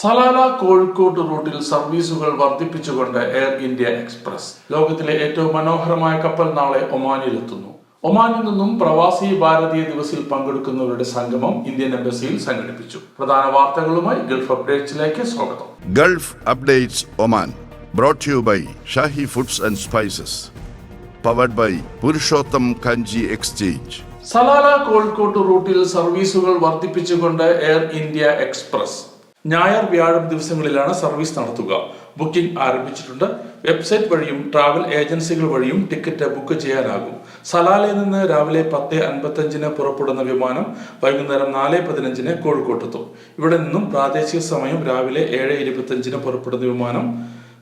Salalah Kozhikode റൂട്ടിൽ സർവീസുകൾ വർദ്ധിപ്പിച്ചുകൊണ്ട് air India express. ലോകത്തിലെ ഏറ്റവും മനോഹരമായ കപ്പൽ നാളെ ഒമാനിലെത്തുന്നു. ഒമാനിൽ നിന്നും പ്രവാസി ഭാരതീയ ദിവസിൽ പങ്കെടുക്കുന്നവരുടെ സംഗമം ഇന്ത്യൻ എംബസിയിൽ സംഘടിപ്പിച്ചു. പ്രധാന വാർത്തകളുമായി ഗൾഫ് അപ്ഡേറ്റ്സിലേക്ക് സ്വാഗതം. Gulf updates Oman brought you by Shahi foods and spices powered by Purushottam Kanji exchange Salalah Kozhikode റൂട്ടിൽ സർവീസുകൾ വർദ്ധിപ്പിച്ചുകൊണ്ട് എയർ ഇന്ത്യ എക്സ്പ്രസ്. ഞായർ വ്യാഴം ദിവസങ്ങളിലാണ് സർവീസ് നടത്തുക. ബുക്കിംഗ് ആരംഭിച്ചിട്ടുണ്ട്. വെബ്സൈറ്റ് വഴിയും ട്രാവൽ ഏജൻസികൾ വഴിയും ടിക്കറ്റ് ബുക്ക് ചെയ്യാനാകും. സലാലയിൽ നിന്ന് രാവിലെ പത്ത് അൻപത്തഞ്ചിന് പുറപ്പെടുന്ന വിമാനം വൈകുന്നേരം നാല് പതിനഞ്ചിന് കോഴിക്കോട്ടെത്തും. ഇവിടെ നിന്നും പ്രാദേശിക സമയം രാവിലെ ഏഴ് ഇരുപത്തഞ്ചിന് പുറപ്പെടുന്ന വിമാനം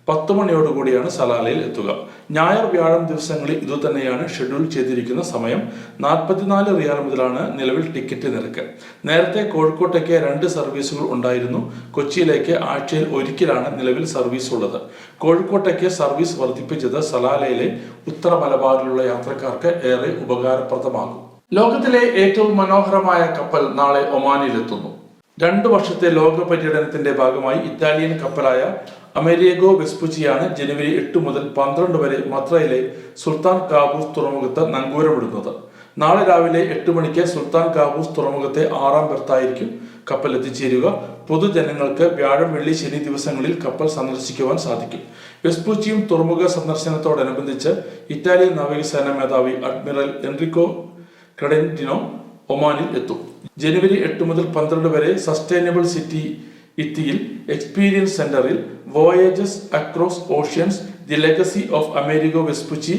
പത്ത് മണിയോടുകൂടിയാണ് സലാലയിൽ എത്തുക. ഞായർ വ്യാഴം ദിവസങ്ങളിൽ ഇതുതന്നെയാണ് ഷെഡ്യൂൾ ചെയ്തിരിക്കുന്ന സമയം. നാൽപ്പത്തിനാല് റിയാൽ മുതലാണ് നിലവിൽ ടിക്കറ്റ് നിരക്ക്. നേരത്തെ കോഴിക്കോട്ടേക്ക് രണ്ട് സർവീസുകൾ ഉണ്ടായിരുന്നു. കൊച്ചിയിലേക്ക് ആഴ്ചയിൽ ഒരിക്കലാണ് നിലവിൽ സർവീസ് ഉള്ളത്. കോഴിക്കോട്ടേക്ക് സർവീസ് വർദ്ധിപ്പിച്ചത് സലാലയിലെ ഉത്തര മലബാറിലുള്ള യാത്രക്കാർക്ക് ഏറെ ഉപകാരപ്രദമാകും. ലോകത്തിലെ ഏറ്റവും മനോഹരമായ കപ്പൽ നാളെ ഒമാനിലെത്തുന്നു. രണ്ടു വർഷത്തെ ലോക പര്യടനത്തിന്റെ ഭാഗമായി ഇറ്റാലിയൻ കപ്പലായ അമേരിയഗോ വെസ്പുച്ചിയാണ് ജനുവരി എട്ട് മുതൽ പന്ത്രണ്ട് വരെ മത്രയിലെ സുൽത്താൻ കാബൂസ് തുറമുഖത്ത് നങ്കൂരമിടുന്നത്. നാളെ രാവിലെ എട്ട് മണിക്ക് സുൽത്താൻ കാബൂസ് തുറമുഖത്തെ ആറാം ബർത്തായിരിക്കും കപ്പൽ എത്തിച്ചേരുക. പൊതുജനങ്ങൾക്ക് വ്യാഴം വെള്ളി ശനി ദിവസങ്ങളിൽ കപ്പൽ സന്ദർശിക്കുവാൻ സാധിക്കും. വെസ്പുച്ചിയും തുറമുഖ സന്ദർശനത്തോടനുബന്ധിച്ച് ഇറ്റാലിയൻ നാവികസേന മേധാവി അഡ്മിറൽ എൻറിക്കോ ക്രഡന്റിനോ ഒമാനിൽ എത്തും. ജനുവരി എട്ട് മുതൽ പന്ത്രണ്ട് വരെ സസ്റ്റൈനബിൾ സിറ്റി ഇത്തിയിൽ എക്സ്പീരിയൻസ് സെന്ററിൽ voyages across oceans the legacy of Amerigo Vespucci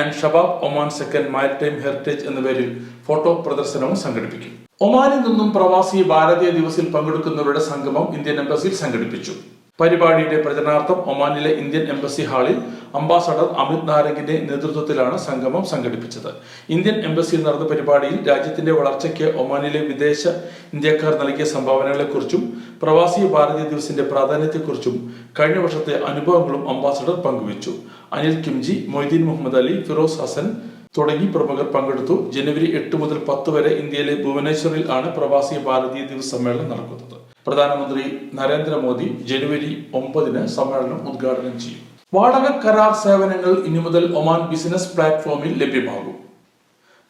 and Shabab Oman second maritime heritage എന്ന പേരിൽ ഫോട്ടോ പ്രദർശനവും സംഘടിപ്പിക്കും. ഒമാനിൽ നിന്നും പ്രവാസി ഭാരതീയ ദിവസിൽ പങ്കെടുക്കുന്നവരുടെ സംഗമം ഇന്ത്യൻ എംബസിയിൽ സംഘടിപ്പിച്ചു. പരിപാടിയുടെ പ്രചരണാർത്ഥം ഒമാനിലെ ഇന്ത്യൻ എംബസി ഹാളിൽ അംബാസഡർ അമിത് നാരംഗിന്റെ നേതൃത്വത്തിലാണ് സംഗമം സംഘടിപ്പിച്ചത്. ഇന്ത്യൻ എംബസിയിൽ നടന്ന പരിപാടിയിൽ രാജ്യത്തിന്റെ വളർച്ചയ്ക്ക് ഒമാനിലെ വിദേശ ഇന്ത്യക്കാർ നൽകിയ സംഭാവനകളെക്കുറിച്ചും പ്രവാസി ഭാരതീയ ദിവസിന്റെ പ്രാധാന്യത്തെക്കുറിച്ചും കഴിഞ്ഞ വർഷത്തെ അനുഭവങ്ങളും അംബാസഡർ പങ്കുവച്ചു. അനിൽ കിംജി മൊയ്തീൻ മുഹമ്മദ് അലി ഫിറോസ് ഹസൻ തുടങ്ങി പ്രമുഖർ പങ്കെടുത്തു. ജനുവരി എട്ട് മുതൽ പത്ത് വരെ ഇന്ത്യയിലെ ഭുവനേശ്വറിൽ ആണ് പ്രവാസി ഭാരതീയ ദിവസ് സമ്മേളനം നടക്കുന്നത്. പ്രധാനമന്ത്രി നരേന്ദ്രമോദി ജനുവരി ഒമ്പതിന് സമ്മേളനം ഉദ്ഘാടനം ചെയ്യും. വാടക കരാർ സേവനങ്ങൾ ഇനി മുതൽ ഒമാൻ ബിസിനസ് പ്ലാറ്റ്ഫോമിൽ ലഭ്യമാകും.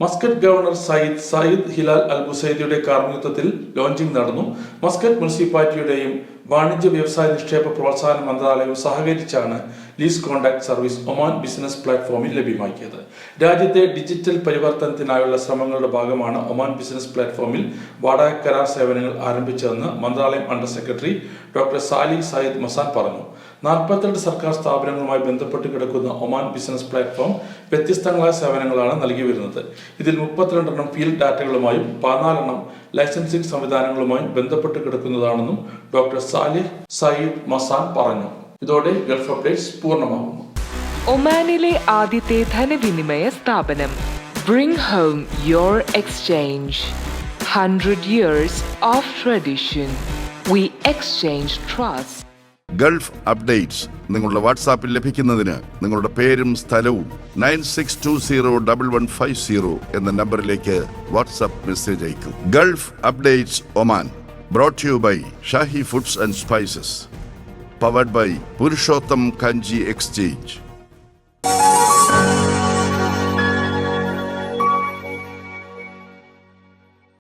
Muscat governor Sayyid Sayyid Hilal Al ബുസൈദിയുടെ കാർമ്മികത്വത്തിൽ ലോഞ്ചിംഗ് നടന്നു. മസ്കറ്റ് മുനിസിപ്പാലിറ്റിയുടെയും വാണിജ്യ വ്യവസായ നിക്ഷേപ പ്രോത്സാഹന മന്ത്രാലയവും സഹകരിച്ചാണ് lease contact service Oman business പ്ലാറ്റ്ഫോമിൽ ലഭ്യമാക്കിയത്. രാജ്യത്തെ ഡിജിറ്റൽ പരിവർത്തനത്തിനായുള്ള ശ്രമങ്ങളുടെ ഭാഗമാണ് ഒമാൻ ബിസിനസ് പ്ലാറ്റ്ഫോമിൽ വാടക കരാർ സേവനങ്ങൾ ആരംഭിച്ചതെന്ന് മന്ത്രാലയം under secretary doctor Sali Sayyid Mazan പറഞ്ഞു. നാൽപ്പത്തിരണ്ട് സർക്കാർ സ്ഥാപനങ്ങളുമായി ബന്ധപ്പെട്ട് കിടക്കുന്ന ഒമാൻ ബിസിനസ് പ്ലാറ്റ്ഫോം വ്യത്യസ്തങ്ങളായ സേവനങ്ങളാണ് നൽകി വരുന്നത് ഇതിൽ മുപ്പത്തിരണ്ടെണ്ണം ഫീൽഡ് ഡാറ്റകളുമായും പതിനാലെണ്ണം ലൈസൻസിംഗ് സംവിധാനങ്ങളുമായും ബന്ധപ്പെട്ട് കിടക്കുന്നതാണെന്നും ഡോക്ടർ സാലിഹ് സയ്യിദ് മസാൻ പറഞ്ഞു. ഇതോടെ ഗൾഫ് അപ്ഡേറ്റ്സ് പൂർണമാകുന്നു. ഒമാനിലെ ആദ്യത്തെ ധനവിനിമയ സ്ഥാപനം bring home your exchange hundred years of tradition we exchange trust Gulf updates നിങ്ങളുടെ വാട്സാപ്പിൽ ലഭിക്കുന്നതിന് നിങ്ങളുടെ പേരും സ്ഥലവും nine six two zero double one five zero എന്ന നമ്പറിലേക്ക് വാട്സാപ്പ് മെസ്സേജ് അയക്കും. Gulf updates Oman brought you by Shahi foods and spices powered by Purushottam Kanji exchange.